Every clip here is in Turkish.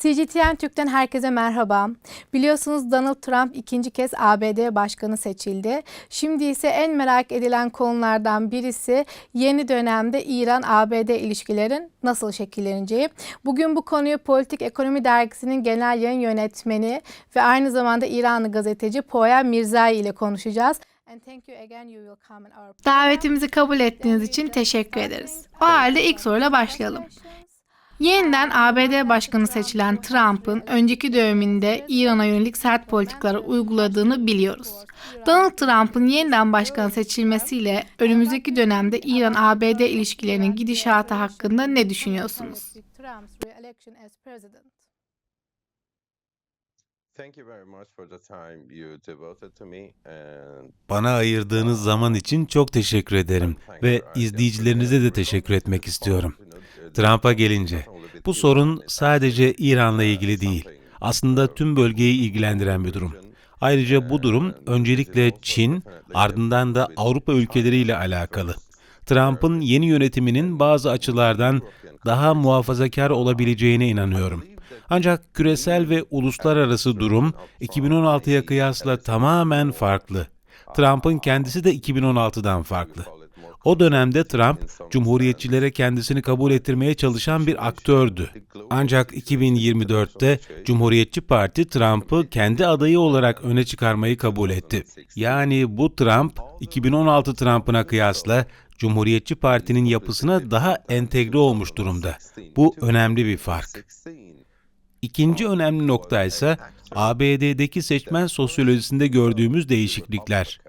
CGTN Türk'ten herkese merhaba. Biliyorsunuz Donald Trump ikinci kez ABD başkanı seçildi. Şimdi ise en merak edilen konulardan birisi yeni dönemde İran-ABD ilişkilerin nasıl şekilleneceği. Bugün bu konuyu Politik Ekonomi Dergisi'nin genel yayın yönetmeni ve aynı zamanda İranlı gazeteci Poya Mirzai ile konuşacağız. Davetimizi kabul ettiğiniz için teşekkür ederiz. O halde ilk soruyla başlayalım. Yeniden ABD başkanı seçilen Trump'ın önceki döneminde İran'a yönelik sert politikalar uyguladığını biliyoruz. Donald Trump'ın yeniden başkan seçilmesiyle önümüzdeki dönemde İran-ABD ilişkilerinin gidişatı hakkında ne düşünüyorsunuz? Bana ayırdığınız zaman için çok teşekkür ederim ve izleyicilerinize de teşekkür etmek istiyorum. Trump'a gelince, bu sorun sadece İran'la ilgili değil. Aslında tüm bölgeyi ilgilendiren bir durum. Ayrıca bu durum öncelikle Çin, ardından da Avrupa ülkeleriyle alakalı. Trump'ın yeni yönetiminin bazı açılardan daha muhafazakar olabileceğine inanıyorum. Ancak küresel ve uluslararası durum 2016'ya kıyasla tamamen farklı. Trump'ın kendisi de 2016'dan farklı. O dönemde Trump, Cumhuriyetçilere kendisini kabul ettirmeye çalışan bir aktördü. Ancak 2024'te Cumhuriyetçi Parti Trump'ı kendi adayı olarak öne çıkarmayı kabul etti. Yani bu Trump, 2016 Trump'ına kıyasla Cumhuriyetçi Parti'nin yapısına daha entegre olmuş durumda. Bu önemli bir fark. İkinci önemli nokta ise ABD'deki seçmen sosyolojisinde gördüğümüz değişiklikler.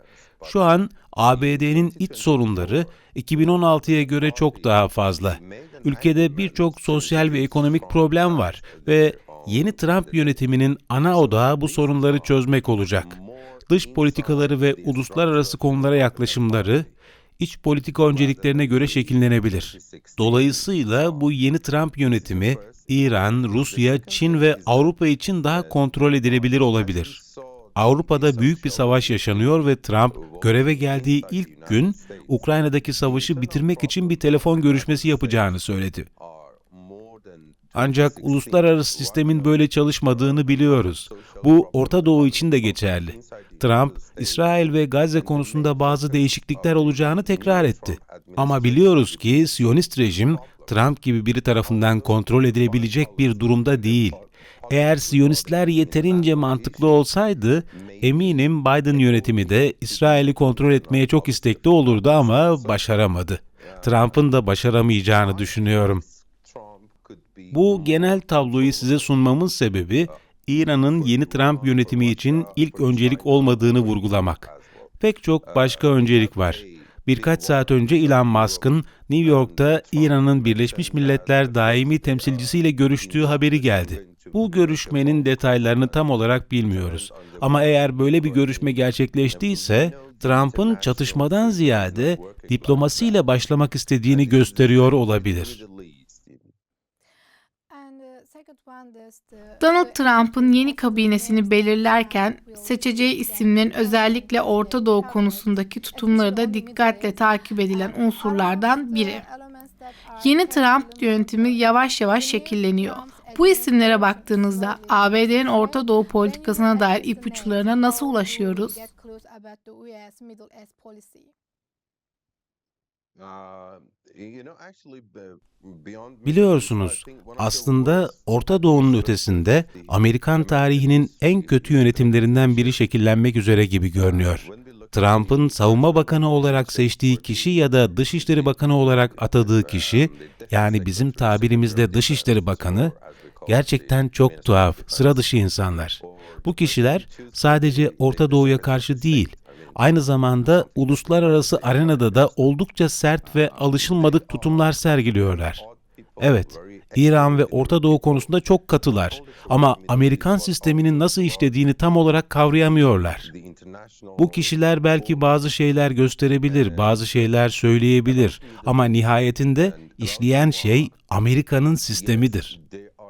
Şu an ABD'nin iç sorunları 2016'ya göre çok daha fazla. Ülkede birçok sosyal ve ekonomik problem var ve yeni Trump yönetiminin ana odağı bu sorunları çözmek olacak. Dış politikaları ve uluslararası konulara yaklaşımları iç politika önceliklerine göre şekillenebilir. Dolayısıyla bu yeni Trump yönetimi İran, Rusya, Çin ve Avrupa için daha kontrol edilebilir olabilir. Avrupa'da büyük bir savaş yaşanıyor ve Trump göreve geldiği ilk gün Ukrayna'daki savaşı bitirmek için bir telefon görüşmesi yapacağını söyledi. Ancak uluslararası sistemin böyle çalışmadığını biliyoruz. Bu Orta Doğu için de geçerli. Trump, İsrail ve Gazze konusunda bazı değişiklikler olacağını tekrar etti. Ama biliyoruz ki Siyonist rejim Trump gibi biri tarafından kontrol edilebilecek bir durumda değil. Eğer Siyonistler yeterince mantıklı olsaydı, eminim Biden yönetimi de İsrail'i kontrol etmeye çok istekli olurdu ama başaramadı. Trump'ın da başaramayacağını düşünüyorum. Bu genel tabloyu size sunmamın sebebi, İran'ın yeni Trump yönetimi için ilk öncelik olmadığını vurgulamak. Pek çok başka öncelik var. Birkaç saat önce Elon Musk'ın New York'ta İran'ın Birleşmiş Milletler daimi temsilcisiyle görüştüğü haberi geldi. Bu görüşmenin detaylarını tam olarak bilmiyoruz. Ama eğer böyle bir görüşme gerçekleştiyse, Trump'ın çatışmadan ziyade diplomasiyle başlamak istediğini gösteriyor olabilir. Donald Trump'ın yeni kabinesini belirlerken seçeceği isimlerin özellikle Orta Doğu konusundaki tutumları da dikkatle takip edilen unsurlardan biri. Yeni Trump yönetimi yavaş yavaş şekilleniyor. Bu isimlere baktığınızda ABD'nin Orta Doğu politikasına dair ipuçlarına nasıl ulaşıyoruz? Biliyorsunuz, aslında Orta Doğu'nun ötesinde Amerikan tarihinin en kötü yönetimlerinden biri şekillenmek üzere gibi görünüyor. Trump'ın savunma bakanı olarak seçtiği kişi ya da dışişleri bakanı olarak atadığı kişi, yani bizim tabirimizde dışişleri bakanı, gerçekten çok tuhaf, sıra dışı insanlar. Bu kişiler sadece Orta Doğu'ya karşı değil, aynı zamanda uluslararası arenada da oldukça sert ve alışılmadık tutumlar sergiliyorlar. Evet, İran ve Orta Doğu konusunda çok katılar ama Amerikan sisteminin nasıl işlediğini tam olarak kavrayamıyorlar. Bu kişiler belki bazı şeyler gösterebilir, bazı şeyler söyleyebilir ama nihayetinde işleyen şey Amerika'nın sistemidir.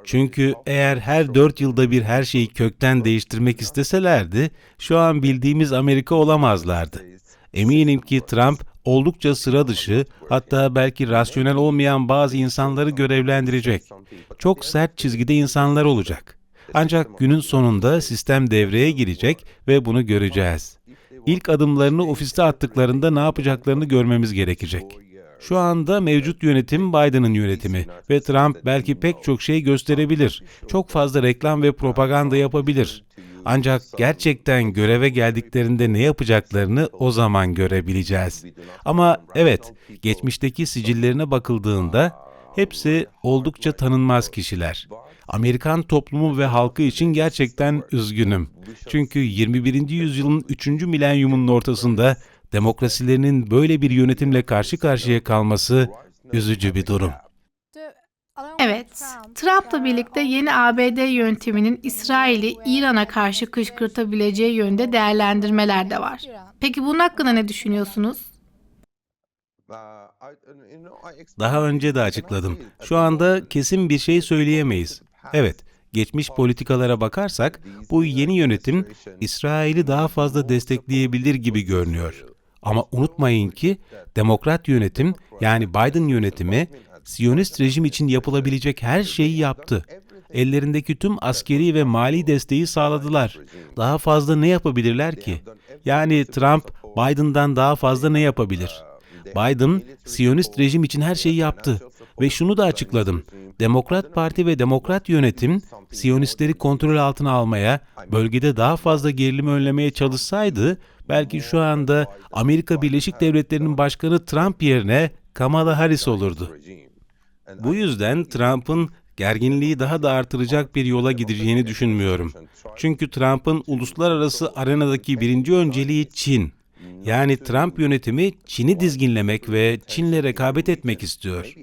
Çünkü eğer her dört yılda bir her şeyi kökten değiştirmek isteselerdi, şu an bildiğimiz Amerika olamazlardı. Eminim ki Trump oldukça sıra dışı, hatta belki rasyonel olmayan bazı insanları görevlendirecek. Çok sert çizgide insanlar olacak. Ancak günün sonunda sistem devreye girecek ve bunu göreceğiz. İlk adımlarını ofiste attıklarında ne yapacaklarını görmemiz gerekecek. Şu anda mevcut yönetim Biden'ın yönetimi ve Trump belki pek çok şey gösterebilir. Çok fazla reklam ve propaganda yapabilir. Ancak gerçekten göreve geldiklerinde ne yapacaklarını o zaman görebileceğiz. Ama evet, geçmişteki sicillerine bakıldığında hepsi oldukça tanınmaz kişiler. Amerikan toplumu ve halkı için gerçekten üzgünüm. Çünkü 21. yüzyılın 3. milenyumunun ortasında demokrasilerinin böyle bir yönetimle karşı karşıya kalması üzücü bir durum. Evet, Trump'la birlikte yeni ABD yönetiminin İsrail'i İran'a karşı kışkırtabileceği yönde değerlendirmeler de var. Peki bunun hakkında ne düşünüyorsunuz? Daha önce de açıkladım. Şu anda kesin bir şey söyleyemeyiz. Evet, geçmiş politikalara bakarsak bu yeni yönetim İsrail'i daha fazla destekleyebilir gibi görünüyor. Ama unutmayın ki demokrat yönetim yani Biden yönetimi Siyonist rejim için yapılabilecek her şeyi yaptı. Ellerindeki tüm askeri ve mali desteği sağladılar. Daha fazla ne yapabilirler ki? Yani Trump Biden'dan daha fazla ne yapabilir? Biden, Siyonist rejim için her şeyi yaptı. Ve şunu da açıkladım. Demokrat Parti ve Demokrat yönetim, Siyonistleri kontrol altına almaya, bölgede daha fazla gerilimi önlemeye çalışsaydı, belki şu anda Amerika Birleşik Devletleri'nin başkanı Trump yerine Kamala Harris olurdu. Bu yüzden Trump'ın gerginliği daha da artıracak bir yola gideceğini düşünmüyorum. Çünkü Trump'ın uluslararası arenadaki birinci önceliği Çin. Yani Trump yönetimi Çin'i dizginlemek ve Çin'le rekabet etmek istiyor.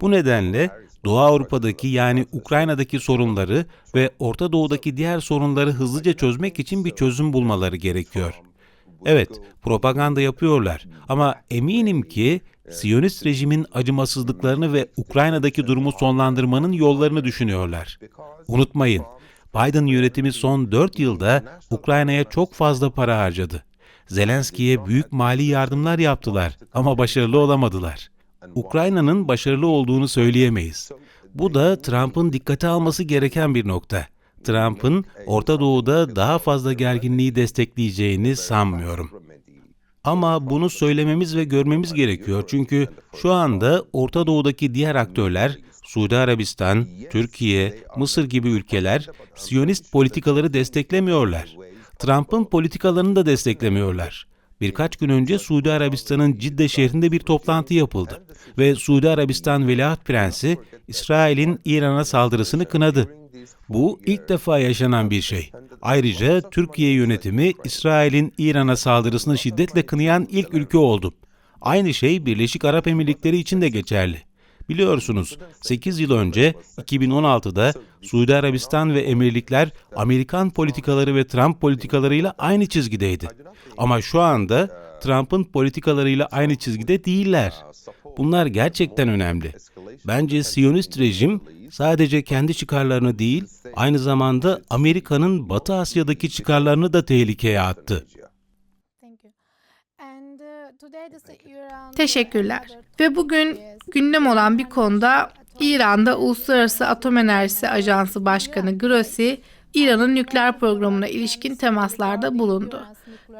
Bu nedenle Doğu Avrupa'daki yani Ukrayna'daki sorunları ve Orta Doğu'daki diğer sorunları hızlıca çözmek için bir çözüm bulmaları gerekiyor. Evet, propaganda yapıyorlar ama eminim ki Siyonist rejimin acımasızlıklarını ve Ukrayna'daki durumu sonlandırmanın yollarını düşünüyorlar. Unutmayın, Biden yönetimi son 4 yılda Ukrayna'ya çok fazla para harcadı. Zelenski'ye büyük mali yardımlar yaptılar ama başarılı olamadılar. Ukrayna'nın başarılı olduğunu söyleyemeyiz. Bu da Trump'ın dikkate alması gereken bir nokta. Trump'ın Orta Doğu'da daha fazla gerginliği destekleyeceğini sanmıyorum. Ama bunu söylememiz ve görmemiz gerekiyor çünkü şu anda Orta Doğu'daki diğer aktörler, Suudi Arabistan, Türkiye, Mısır gibi ülkeler Siyonist politikaları desteklemiyorlar. Trump'ın politikalarını da desteklemiyorlar. Birkaç gün önce Suudi Arabistan'ın Cidde şehrinde bir toplantı yapıldı ve Suudi Arabistan Veliaht Prensi İsrail'in İran'a saldırısını kınadı. Bu ilk defa yaşanan bir şey. Ayrıca Türkiye yönetimi İsrail'in İran'a saldırısını şiddetle kınayan ilk ülke oldu. Aynı şey Birleşik Arap Emirlikleri için de geçerli. Biliyorsunuz 8 yıl önce 2016'da Suudi Arabistan ve Emirlikler Amerikan politikaları ve Trump politikalarıyla aynı çizgideydi. Ama şu anda Trump'ın politikalarıyla aynı çizgide değiller. Bunlar gerçekten önemli. Bence Siyonist rejim sadece kendi çıkarlarını değil, aynı zamanda Amerika'nın Batı Asya'daki çıkarlarını da tehlikeye attı. Teşekkürler. Ve bugün gündem olan bir konuda İran'da Uluslararası Atom Enerjisi Ajansı Başkanı Grossi, İran'ın nükleer programına ilişkin temaslarda bulundu.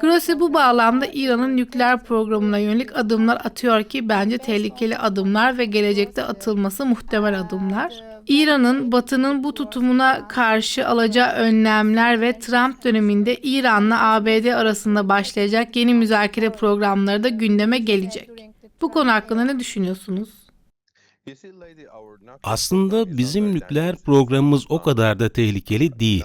Grossi bu bağlamda İran'ın nükleer programına yönelik adımlar atıyor ki bence tehlikeli adımlar ve gelecekte atılması muhtemel adımlar. İran'ın Batı'nın bu tutumuna karşı alacağı önlemler ve Trump döneminde İran'la ABD arasında başlayacak yeni müzakere programları da gündeme gelecek. Bu konu hakkında ne düşünüyorsunuz? Aslında bizim nükleer programımız o kadar da tehlikeli değil.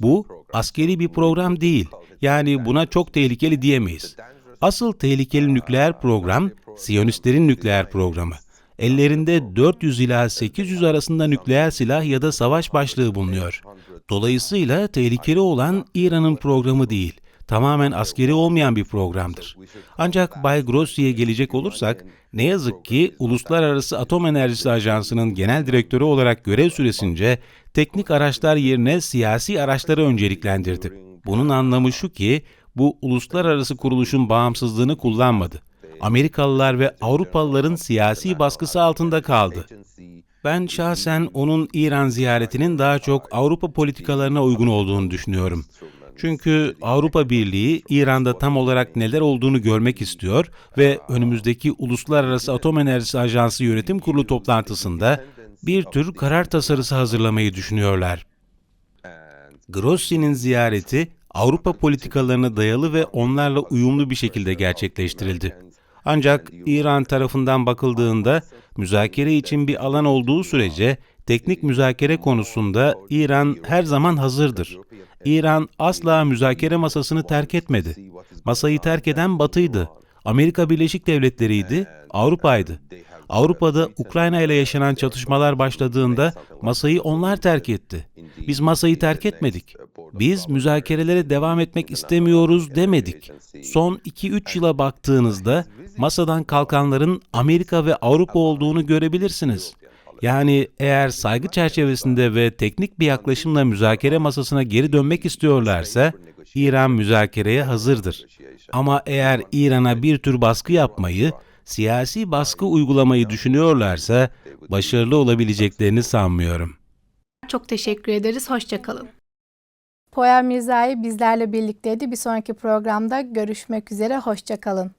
Bu askeri bir program değil. Yani buna çok tehlikeli diyemeyiz. Asıl tehlikeli nükleer program Siyonistlerin nükleer programı. Ellerinde 400 ila 800 arasında nükleer silah ya da savaş başlığı bulunuyor. Dolayısıyla tehlikeli olan İran'ın programı değil, tamamen askeri olmayan bir programdır. Ancak Bay Grossi'ye gelecek olursak, ne yazık ki Uluslararası Atom Enerjisi Ajansı'nın genel direktörü olarak görev süresince teknik araçlar yerine siyasi araçları önceliklendirdi. Bunun anlamı şu ki, bu uluslararası kuruluşun bağımsızlığını kullanmadı. Amerikalılar ve Avrupalıların siyasi baskısı altında kaldı. Ben şahsen onun İran ziyaretinin daha çok Avrupa politikalarına uygun olduğunu düşünüyorum. Çünkü Avrupa Birliği İran'da tam olarak neler olduğunu görmek istiyor ve önümüzdeki Uluslararası Atom Enerjisi Ajansı Yönetim Kurulu toplantısında bir tür karar tasarısı hazırlamayı düşünüyorlar. Grossi'nin ziyareti Avrupa politikalarına dayalı ve onlarla uyumlu bir şekilde gerçekleştirildi. Ancak İran tarafından bakıldığında müzakere için bir alan olduğu sürece teknik müzakere konusunda İran her zaman hazırdır. İran asla müzakere masasını terk etmedi. Masayı terk eden Batı'ydı. Amerika Birleşik Devletleri'ydi, Avrupa'ydı. Avrupa'da Ukrayna ile yaşanan çatışmalar başladığında masayı onlar terk etti. Biz masayı terk etmedik. Biz müzakerelere devam etmek istemiyoruz demedik. Son 2-3 yıla baktığınızda masadan kalkanların Amerika ve Avrupa olduğunu görebilirsiniz. Yani eğer saygı çerçevesinde ve teknik bir yaklaşımla müzakere masasına geri dönmek istiyorlarsa İran müzakereye hazırdır. Ama eğer İran'a bir tür baskı yapmayı, siyasi baskı uygulamayı düşünüyorlarsa başarılı olabileceklerini sanmıyorum. Çok teşekkür ederiz. Hoşçakalın. Poya Mirzai bizlerle birlikteydi. Bir sonraki programda görüşmek üzere. Hoşçakalın.